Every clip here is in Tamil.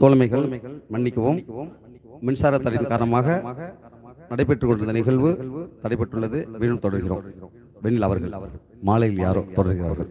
தோழமைகள் மன்னிக்கவும். மின்சார தடையின் காரணமாக நடைபெற்றுக் கொண்டிருந்த நிகழ்வு தடைபெற்றுள்ளது. மீண்டும் தொடர்கிறோம். வெண்ணில் அவர்கள். மாலையில் யாரோ தொடர்கிறார்கள்.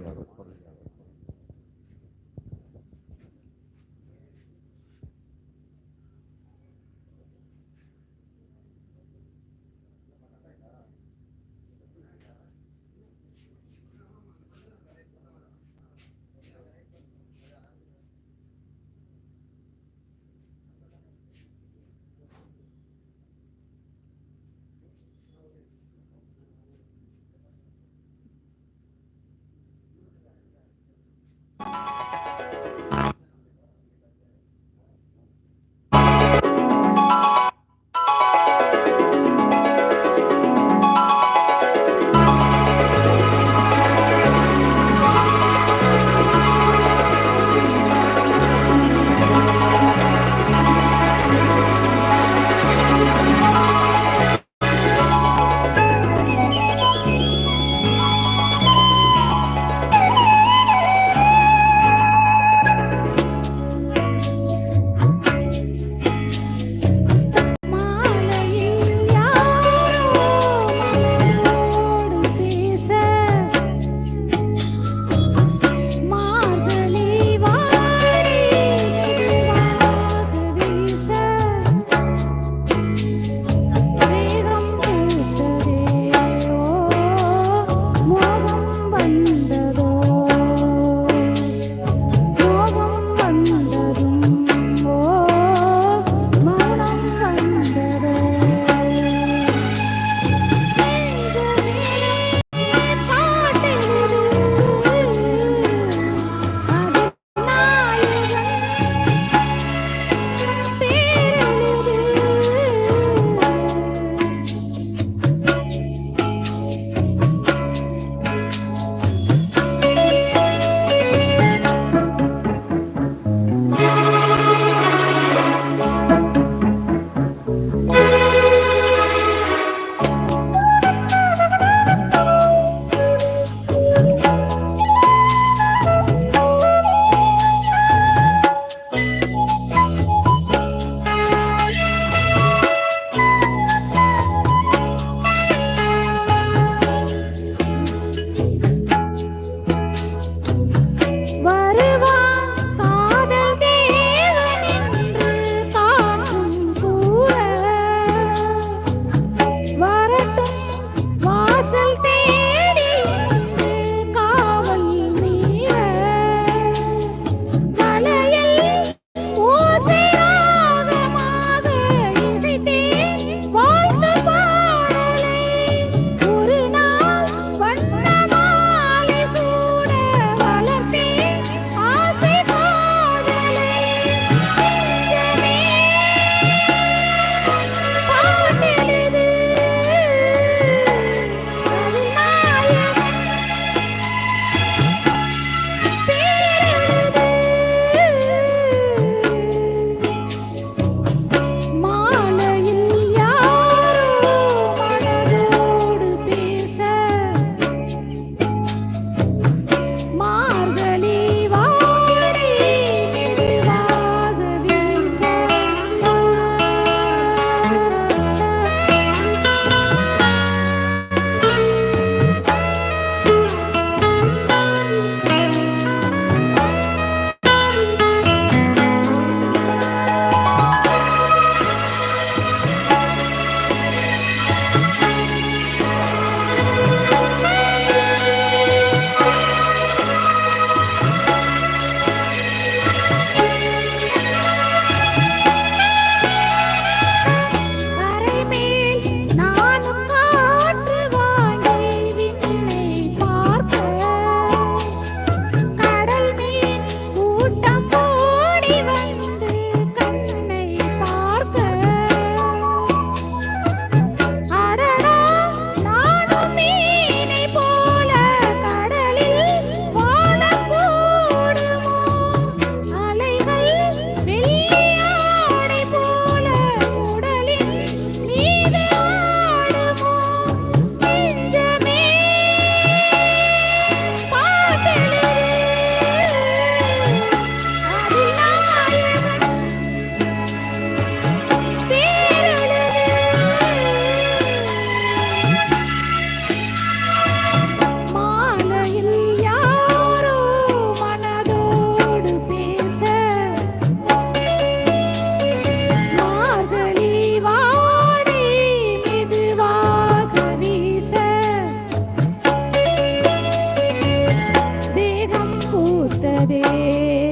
रे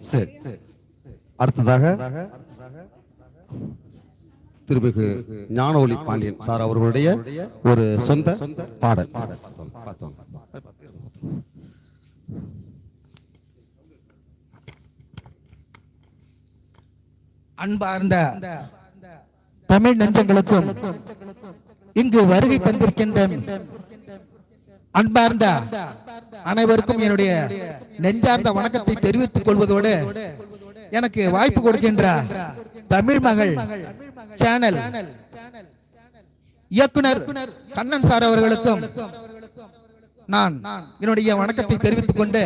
சரி. அடுத்ததாக திருமிகு ஞானஒளி பாண்டியன் சார் அவர்களுடைய ஒரு சொந்த பாடல். பார்த்தோம் அன்பார்ந்த தமிழ் நெஞ்சங்களுக்கும் இங்கு வருகை தந்திருக்கின்ற அன்பார்ந்த அனைவருக்கும் என்னுடைய நெஞ்சார்ந்த வணக்கத்தை தெரிவித்துக் கொள்வதோடு எனக்கு வாய்ப்பு கொடுக்கின்ற தமிழ் மகள் சேனல் இயக்குனர் கண்ணன் சார் அவர்களுக்கும் நான் என்னுடைய வணக்கத்தை தெரிவித்துக் கொண்டு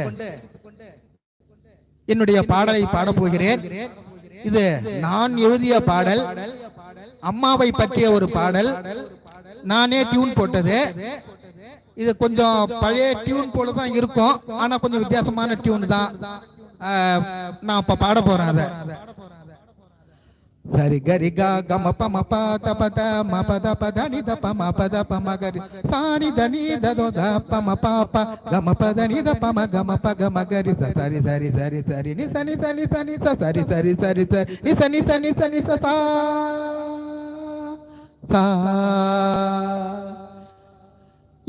என்னுடைய பாடலை பாடப் போகிறேன். இது நான் எழுதிய பாடல் அம்மாவை பற்றிய ஒரு பாடல். நானே டியூன் போட்டது. இது கொஞ்சம் பழைய டியூன் போல தான் இருக்கும். ஆனா கொஞ்சம் வித்தியாசமான டியூன் தான். நான் இப்ப பாட போறேன் அதை. சரி கரி க கம ப ம ப த ப த ம ப த ப த நி த ப ம ப த ப ம கரி. சா நி த நி த தோ த ப ம ப ப க ம ப த நி த ப ம க ம ப க ம கரி. ச சரி சரி சரி சரி நி ச நி ச நி ச நி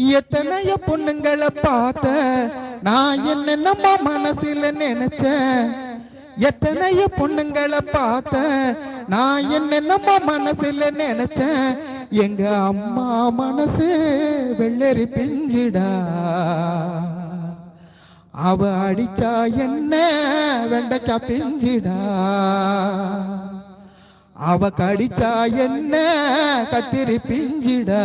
எத்தனைய பொண்ணுங்களை பார்த்த நான் என்னென்னமா மனசுல நினைச்சேன் எத்தனைய பொண்ணுங்களை பார்த்த நான் என்னென்னமா மனசுல நினைச்சேன் எங்க அம்மா மனசு வெள்ளரி பிஞ்சிடா. அவ அடிச்சா என்ன வெண்டைக்கா பிஞ்சிடா. அவ கடிச்சா என்ன கத்திரி பிஞ்சிடா.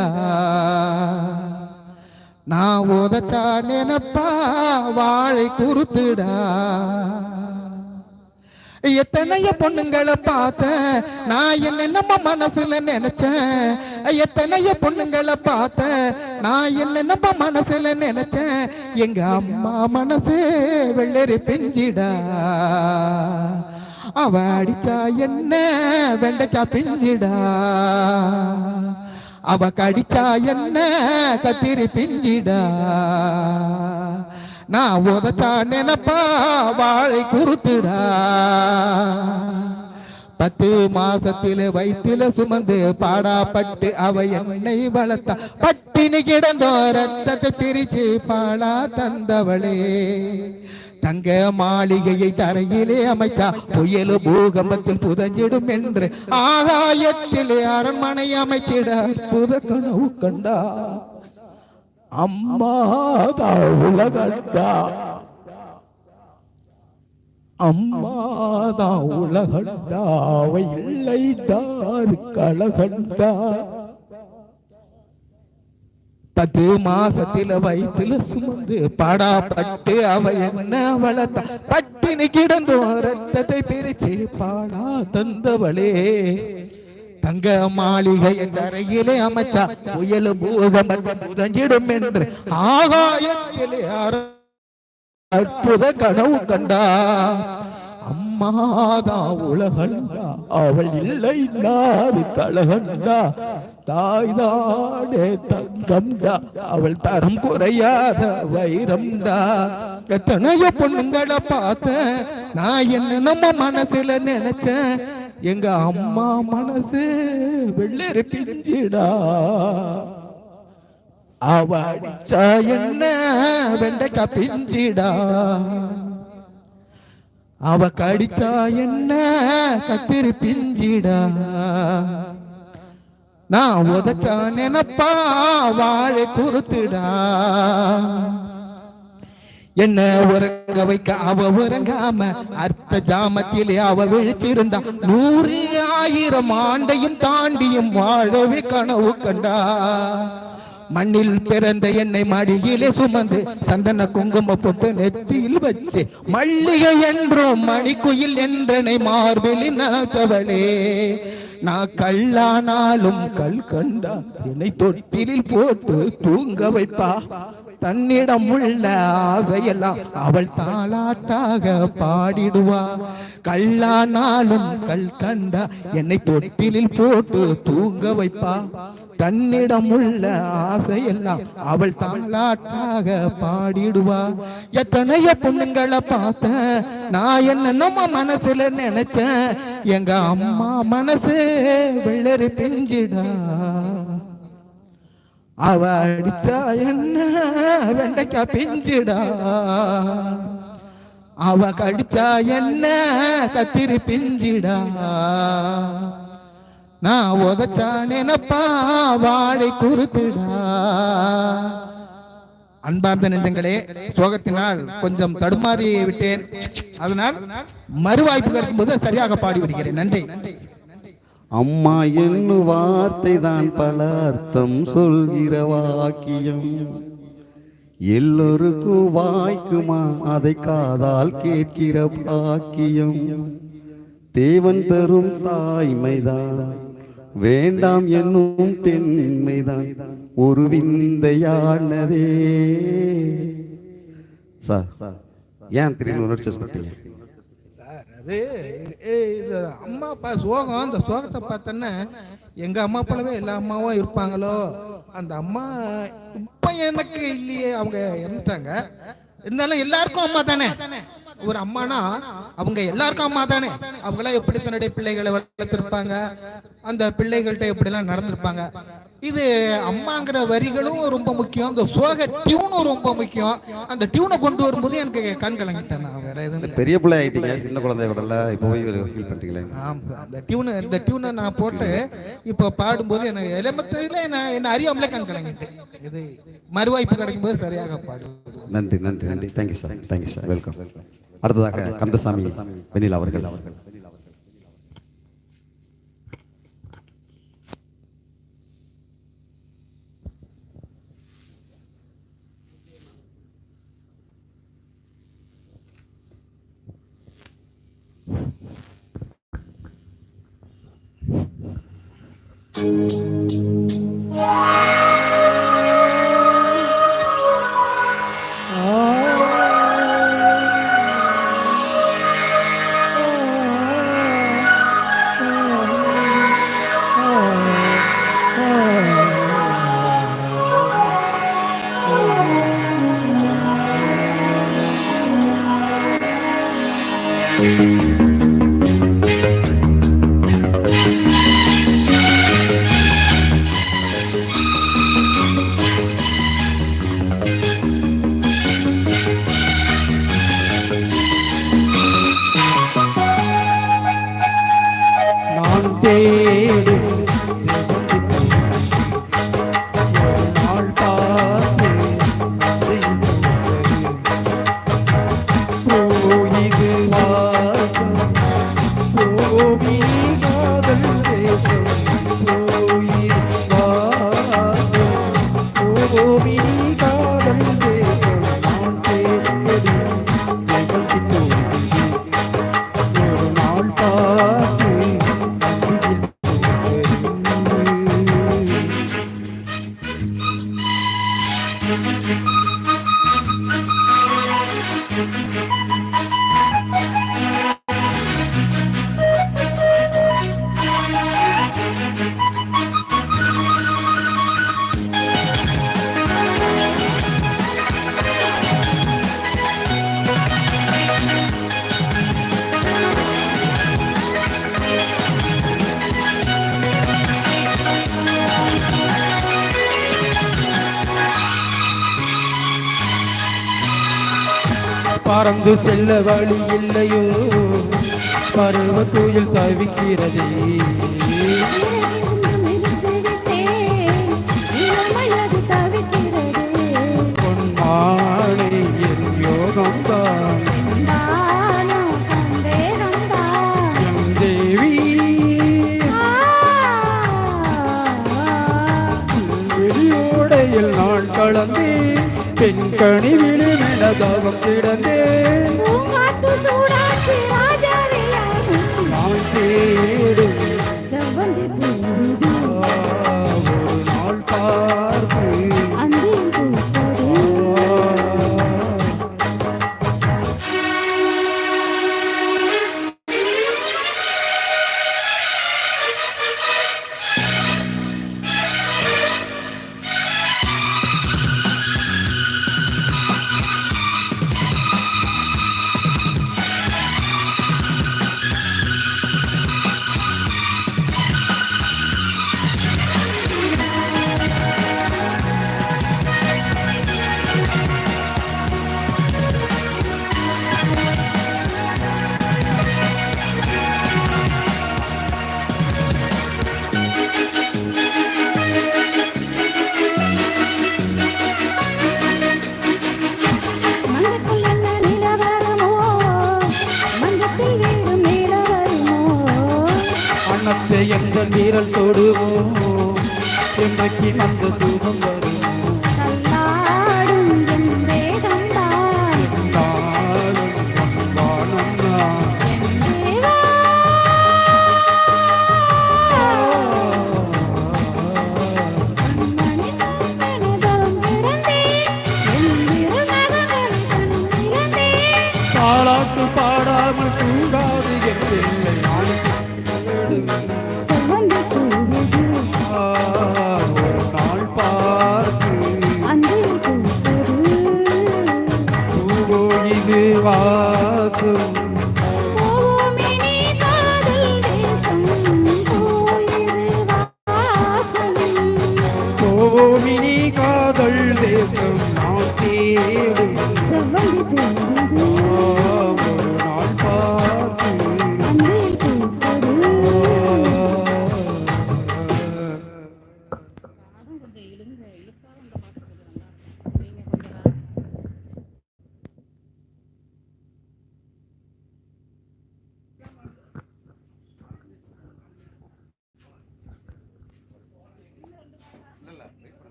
நான் உதச்சா நினப்பா வாழை குறுத்துடா. எத்தனைய பொண்ணுங்களை பார்த்தேன். நான் என்னென்னமோ மனசுல நினைச்சேன். எத்தனைய பொண்ணுங்களை பார்த்தேன். நான் என்னென்னமோ மனசுல நினைச்சேன். எங்க அம்மா மனசு வெள்ளரி பிஞ்சிடா. அவ அடிச்சா என்ன? வெண்டைக்கா பிஞ்சிடா. அவ கடிச்சா என்ன கத்திரி பிஞ்சிடா நான் உதச்சா நினைப்பா வாழை குறுத்துடா பத்து மாசத்தில வயிற்றில சுமந்து பாடாப்பட்டு அவ என்னை வளர்த்தா பட்டினி கிடந்தோ ரத்தத்தை பிரிச்சு பாழா தந்தவளே தங்க மாளிகையை தரையிலே அமைச்சா புயல் பூகம்பத்தில் புதஞ்சிடும் என்று ஆகாயத்திலே அரண்மனை அமைச்சிட புத கனவு கண்டா. அம்மாதா உலகண்டா அம்மாதா உலகண்டா இல்லை இல்லைடாரு கழகண்டா பத்து மாசத்தில வயிற்றுல சுமந்து பாடாப்பட்டு அவ என்ன வளர்த்த? பட்டினி கிடந்து ரத்தத்தை பிரிச்சு பாடா தந்தவளே. தங்க மாளிகை அறையிலே அமைச்சா புயல் பூகம்பத்தில் புதஞ்சிடும் என்று ஆகாயத்திலே அற்புத கனவு கண்டா. அம்மாதா உலகண்டா அவள் இல்லை நாடு கலகண்டா தாய்தாடே தங்கம்டா அவள் தரம் குறையாத வைரம்டா எத்தனையோ பொண்ணுங்களை பார்த்தேன். நான் என்ன நம்ம மனசுல நினைச்சேன். எங்க அம்மா மனசு வெள்ளரி பிஞ்சிடா. அவ அடிச்சா என்ன? வெண்டைக்கா பிஞ்சிடா. அவ கடிச்சா என்ன? கத்திரி பிஞ்சிடா. நான் உதச்சா நினைப்பா வாழை குறுத்துடா. என்ன உறங்க வைக்க அவ உறங்காம அர்த்த ஜாமத்திலே அவ விழிச்சிருந்தா. நூறு ஆயிரம் ஆண்டையும் தாண்டியும் வாழவே கனவு கண்டா. மண்ணில் பிறந்த என்னை மடியிலே சுமந்து சந்தன குங்கும போட்டு நெத்தியில் வச்சு மல்லிகை என்றும் மணிக்குயில் என்றனை மார்பிலில் நனத்தவளே நான் கல்லானாலும் கல் கண்டா என்னை தொட்டிலில் போட்டு தூங்க வைப்பா. தன்னிடம் உள்ள ஆசையெல்லாம் அவள் தாளாட்டாக பாடிடுவா. கல்லானாலும் கல் கண்டா என்னை தொட்டிலில் போட்டு தூங்க வைப்பா. தன்னிடம் உள்ள ஆசையெல்லாம் அவள் தாளாட்டாக பாடிடுவா. எத்தனைய பொண்ணுங்களை பார்த்தேன் நான் என்ன நம்ம மனசுல நினைச்சேன் எங்க அம்மா மனசு வெள்ளரி பிஞ்சிடா. அவ அடிச்சா என்ன? வெண்டைக்கா பிஞ்சிடா. அவ கடிச்சா என்ன? கத்திரி பிஞ்சிடா. நான் உதச்சா நினைப்பா வாழை குறுத்துடா அன்பார்ந்த நெஞ்சங்களே சோகத்தினால் கொஞ்சம் தடுமாறி விட்டேன் அதனால் மறுவாய்ப்பு கிடைக்கும் போது சரியாக பாடி விடுகிறேன் நன்றி அம்மா என்னும் வார்த்தை தான் பல அர்த்தம் சொல்கிற வாக்கியம் எல்லோருக்கும் வாய்க்குமா அதை காதால் கேட்கிற பாக்கியம் தேவன் தரும் தாய்மைதான் வேண்டாம் என்னும் பெண்மைதான் ஒரு விந்தையானதே. சார் ஏன் திரும்பி உணர்ச்சி சொல்லிட்டீங்க அது இது அம்மா அப்பா சோகம் அந்த சோகத்தை பார்த்தோன்னா எங்க அம்மா போலவே எல்லா அம்மாவும் இருப்பாங்களோ? அந்த அம்மா இப்ப எனக்கு இல்லையே அவங்க இறந்துட்டாங்க. இருந்தாலும் எல்லாருக்கும் அம்மா தானே? ஒரு அம்மானா அவங்க எல்லாருக்கும் அம்மா தானே? அவங்களாம் எப்படி தன்னுடைய பிள்ளைகளை வளர்த்திருப்பாங்க? அந்த பிள்ளைகள்கிட்ட எப்படி எல்லாம் நடந்திருப்பாங்க? இது அம்மாங்கிற வரிகளும் ரொம்ப முக்கியம். இந்த சோக டியூனும் ரொம்ப முக்கியம். அந்த டியூனை கொண்டு வரும்போது எனக்கு கண் கலங்கிட்டேன் நான். வேற எதுவும். பெரிய பிள்ளை ஆயிட்டீங்க. சின்ன குழந்தை விடல. இப்போ ஃபீல் பண்றீங்களே? ஆம் சார். அந்த டியூனை இந்த டியூனை நான் போட்டு இப்போ பாடும்போது எனக்கு எலமத்தில் நான் என்ன அறியாமலே கண் கலங்கிட்டேன். இது மறுவாய்ப்பு கிடைக்கும் போது சரியாக பாடு நன்றி நன்றி நன்றி. Thank you sir thank you sir welcome அடுத்ததாக கந்தசாமி வெண்ணில் அவர்கள். நான் வந்து செல்ல வழி இல்லையோ? பருவ கோயில் தவிக்கிறதே. பொன்மாலை என் நான் கலந்தே பெண் கணி விழு மேலதாவம் கிடந்தே தாளாட்டு பாடாமல் தூங்காது என் பிள்ளை. ஒரு நாள் பார்த்து பூவோகி தேவா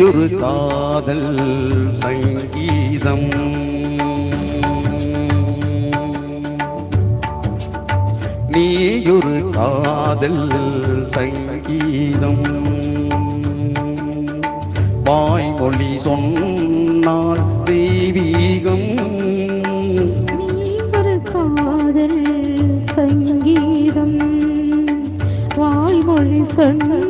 ஒரு காதல் சங்கீதம். நீயொரு காதல் சங்கீதம். வாய்மொழி சொன்னால் தெய்வீகம். காதல் சங்கீதம். வாய்மொழி சொன்ன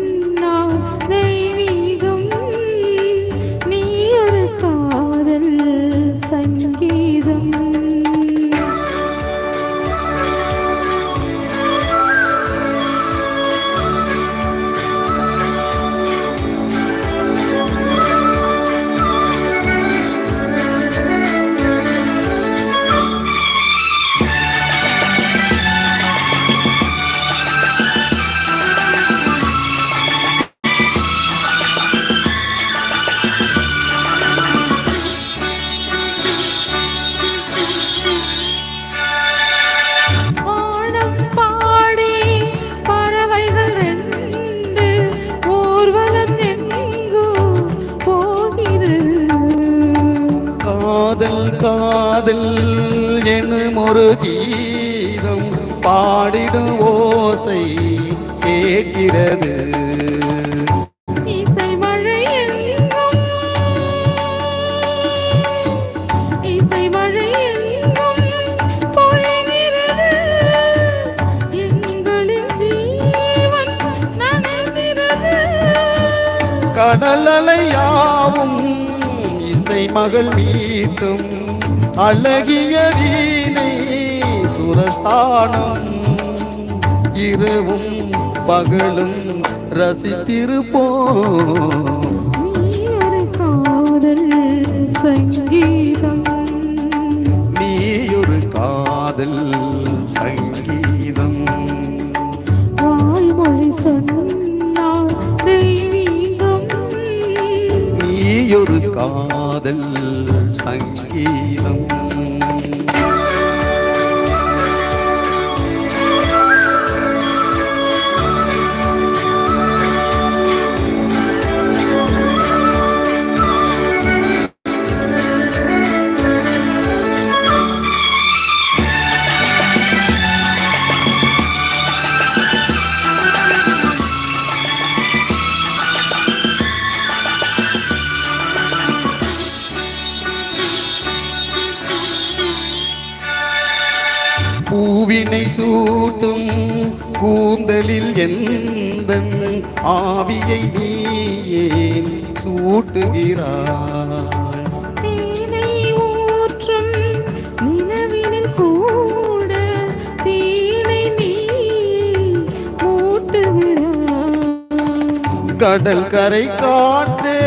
கடலலையாவும் இசை மகள் மீட்டும் அழகிய வீணை சுரஸ்தானம். இரவும் பகலும் ரசித்திருப்போம். காதல். சங்கீதம் நீயொரு காதல். நீயொரு காதல். சூட்டும் கூந்தலில் எந்த ஆவியை நீயே சூட்டுகிறாய்? கடல் கரை காற்றே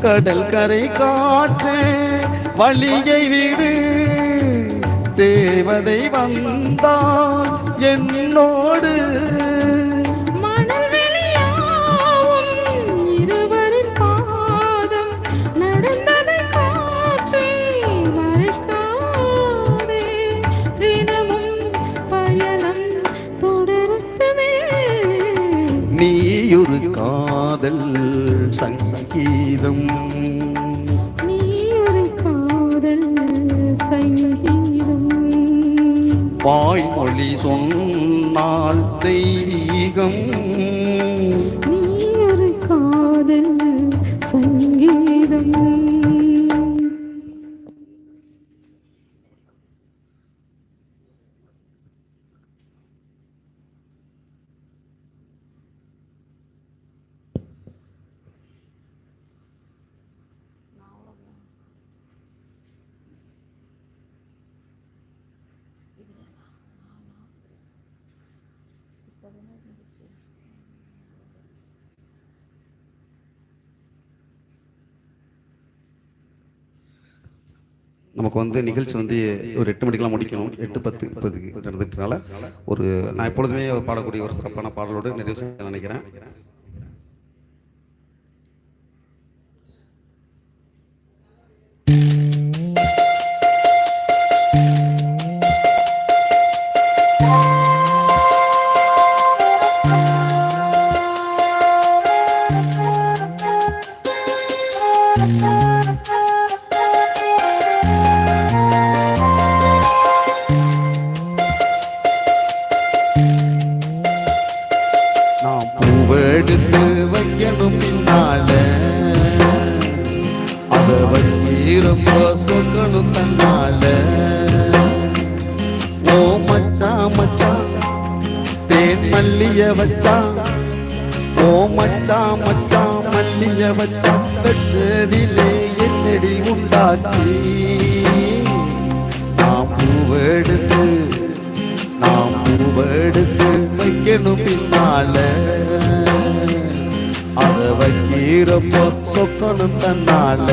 கடல் கரை காற்றே வழியை விடு. தேவதை வந்தால் என்னோடு நீயொரு காதல் சங்கீதம் வாய்மொழி சொன்னால் தெய்வீ நமக்கு வந்து நிகழ்ச்சி வந்து ஒரு எட்டு மணிக்கெலாம் முடிக்கணும். எட்டு பத்து முப்பதுக்கு நடந்துட்டனால ஒரு நான் எப்பொழுதுமே பாடக்கூடிய ஒரு சிறப்பான பாடலோடு நிறைவு செய்ய நினைக்கிறேன். வைக்கணும் பின்னால அதை சொல்லணும் தன்னால. ஓ மச்சான் மச்சான் தேன் மல்லிய வச்சான் ஓ மச்சான் மச்சான் மல்லிய வச்சான் வச்சதிலே என்னடி உண்டாச்சு? நாம் பூவெடுத்து நாம் பூவெடுத்து வைக்கணும் பின்னால. அதை வைக்கிறப்போ சொக்கணும் தன்னால.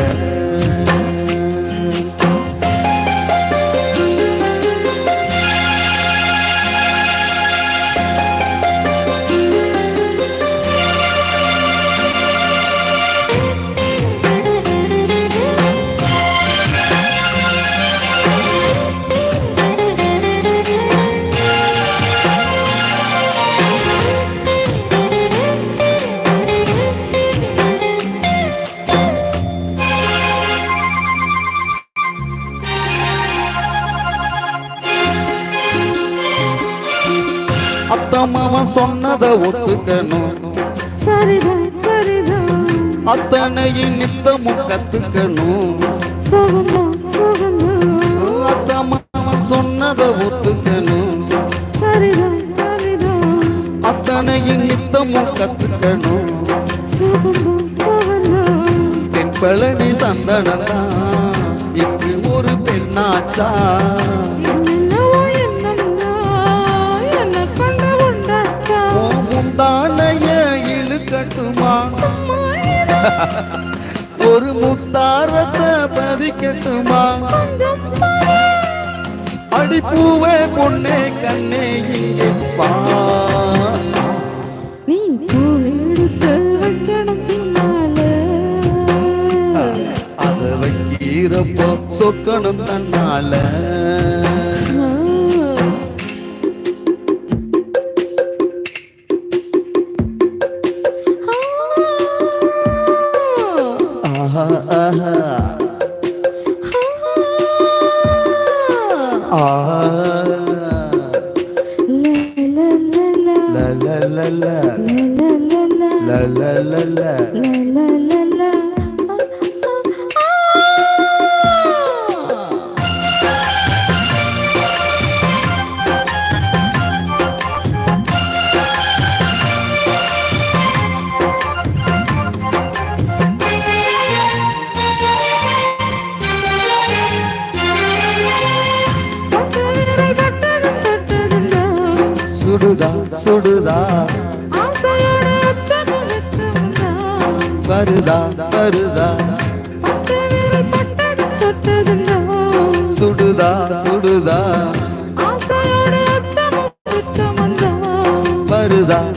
சொன்னதை ஒத்துக்கணும். சரிதான் சரிதான். அத்தனையும் நித்தமும் கத்துக்கணும். அத்தம்மாவன் சொன்னதை ஒத்துக்கணும். அத்தனையும் நித்தமும் கத்துக்கணும். சுகந்தான் சுகந்தான் தென் பழனி சந்தனதா இங்கு ஒரு பெண்ணாச்சா? ஒரு முத்தாரத்தை பதிக்கட்டுமா. அடிப்பூவே பொண்ணே கண்ணே இங்கே நீ பூ எடுத்து வைக்கணும் அத வைக்கிறப்போ சொக்கணும் தன்னால. சுடுதா? வருதா? வருதா சுடுதா? சுடுதா? வருதா?